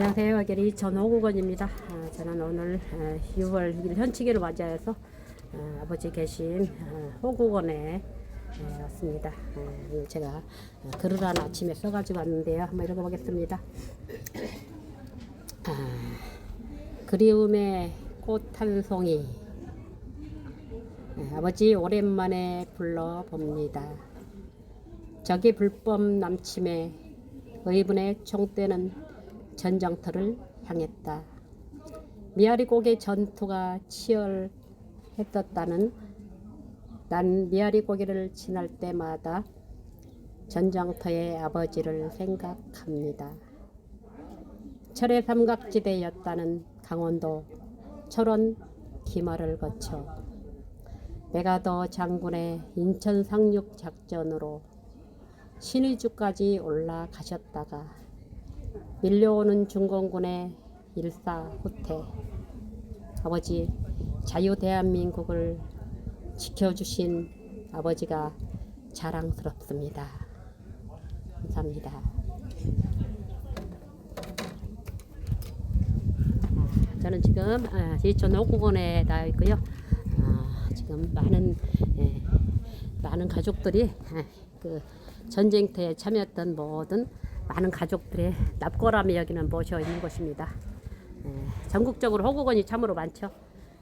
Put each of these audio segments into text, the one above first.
안녕하세요. 여기 전호국원입니다. 아, 저는 오늘 어, 6월 1일 현치기를 맞이해서 어, 아버지 계신 어, 호국원에 에, 왔습니다. 어, 오늘 제가 어, 글을 하나 아침에 써가지고 왔는데요. 한번 읽어보겠습니다. 아, 그리움의 꽃 한 송이 에, 아버지 오랜만에 불러봅니다. 저기 불법 남침에 의분의 총대는 전장터를 향했다. 미아리고개 전투가 치열했었다는 난 미아리고개를 지날 때마다 전장터의 아버지를 생각합니다. 철의 삼각지대였다는 강원도 철원 기마를 거쳐 메가더 장군의 인천 상륙 작전으로 신의주까지 올라가셨다가 밀려오는 중공군의 일사후퇴 아버지 자유 대한민국을 지켜주신 아버지가 자랑스럽습니다. 감사합니다. 아, 저는 지금 제천 호국원에 나와 있고요. 아, 지금 많은 예, 많은 가족들이 예, 그 전쟁터에 참여했던 모든 많은 가족들의 납고람이 여기는 모셔 있는 곳입니다. 예, 전국적으로 호국원이 참으로 많죠.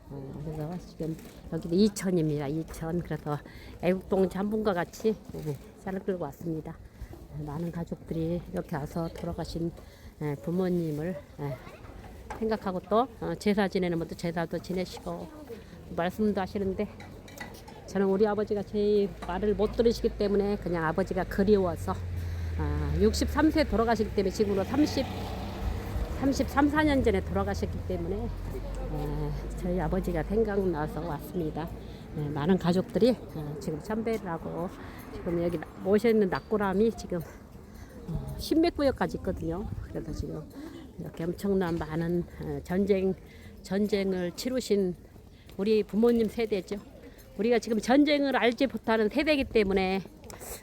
어, 그래서 지금 여기도 이천입니다. 이천. 그래서 애국동 잠분과 같이 예, 쌀을 끌고 왔습니다. 예, 많은 가족들이 이렇게 와서 돌아가신 예, 부모님을 예, 생각하고 또 어, 제사 지내는 분도 제사도 지내시고 말씀도 하시는데 저는 우리 아버지가 제 말을 못 들으시기 때문에 그냥 아버지가 그리워서 아, 63세 돌아가시기 때문에 지금으로 30, 33, 4년 전에 돌아가셨기 때문에 에, 저희 아버지가 생각나서 왔습니다. 에, 많은 가족들이 어, 지금 참배를 하고 지금 여기 모셔있는 낙고람이 지금 어, 십몇 구역까지 있거든요. 그래서 지금 이렇게 엄청난 많은 어, 전쟁 전쟁을 치르신 우리 부모님 세대죠. 우리가 지금 전쟁을 알지 못하는 세대이기 때문에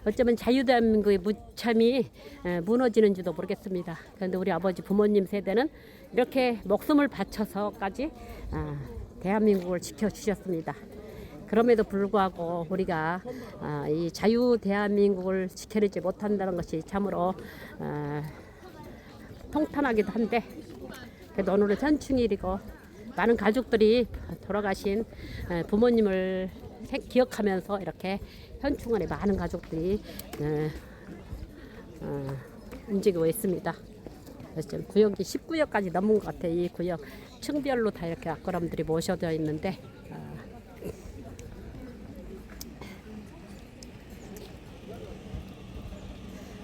어쩌면 자유대한민국의 무참이 에, 무너지는지도 모르겠습니다. 그런데 우리 아버지 부모님 세대는 이렇게 목숨을 바쳐서까지 아, 대한민국을 지켜주셨습니다. 그럼에도 불구하고 우리가 아, 이 자유 대한민국을 지켜내지 못한다는 것이 참으로 아, 통탄하기도 한데 그래도 오늘은 현충일이고 많은 가족들이 돌아가신 에, 부모님을 생- 기억하면서 이렇게 현충원에 많은 가족들이 에, 어, 움직이고 있습니다. 그래서 지금 구역이 19역까지 넘은 것 같아요. 이 구역 층별로 다 이렇게 앞거람들이 모셔져 있는데 어,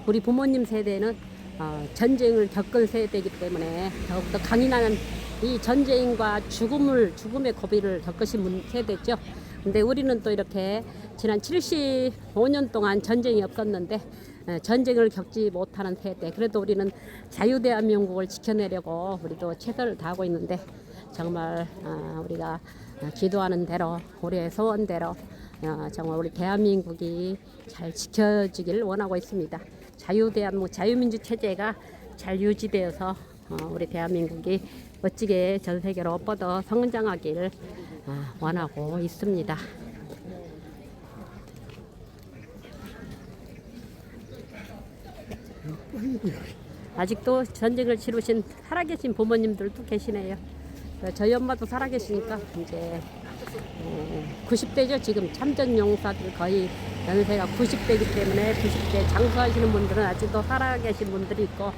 우리 부모님 세대는 어, 전쟁을 겪은 세대이기 때문에 더욱더 강인한 이 전쟁과 죽음을 죽음의 고비를 겪으신 분 세대죠. 근데 우리는 또 이렇게 지난 75년 동안 전쟁이 없었는데 에, 전쟁을 겪지 못하는 세대. 그래도 우리는 자유대한민국을 지켜내려고 우리도 최선을 다하고 있는데 정말 어, 우리가 어, 기도하는 대로 우리의 소원대로 어, 정말 우리 대한민국이 잘 지켜지길 원하고 있습니다. 자유대한민국 자유민주 체제가 잘 유지되어서 어, 우리 대한민국이 멋지게 전 세계로 뻗어 성장하기를 어, 원하고 있습니다. 아직도 전쟁을 치르신 살아계신 부모님들도 계시네요. 어, 저희 엄마도 살아계시니까 이제 90대죠. 지금 참전 용사들 거의 연세가 90대이기 때문에 90대 장수하시는 분들은 아직도 살아계신 분들이 있고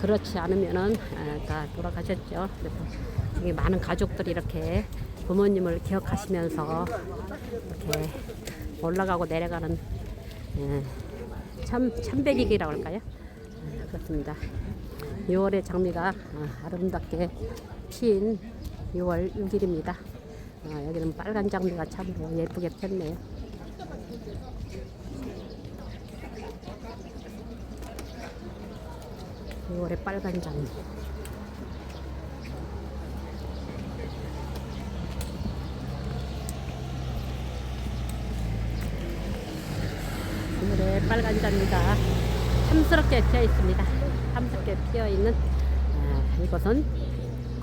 그렇지 않으면은 아, 다 돌아가셨죠. 그래서 많은 가족들이 이렇게 부모님을 기억하시면서 이렇게 올라가고 내려가는 예, 참 참배기기라고 할까요? 아, 그렇습니다. 6월의 장미가 아, 아름답게 핀 6월 6일입니다. 아, 여기는 빨간 장미가 참으로 예쁘게 폈네요. 이 월에 빨간 장미. 오늘의 빨간 장미가 탐스럽게 피어 있습니다. 탐스럽게 피어 있는 아, 아, 이것은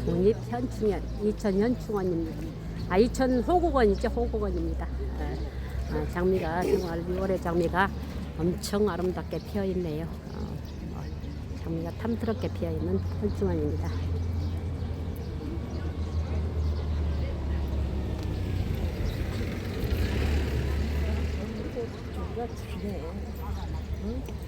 국립현충원, 이천현충원입니다. 아, 이천 호국원이죠, 호국원입니다. 아, 아, 장미가 정말 6월의 장미가 엄청 아름답게 피어 있네요. 어, 어, 장미가 탐스럽게 피어 있는 현충원입니다. 응? mm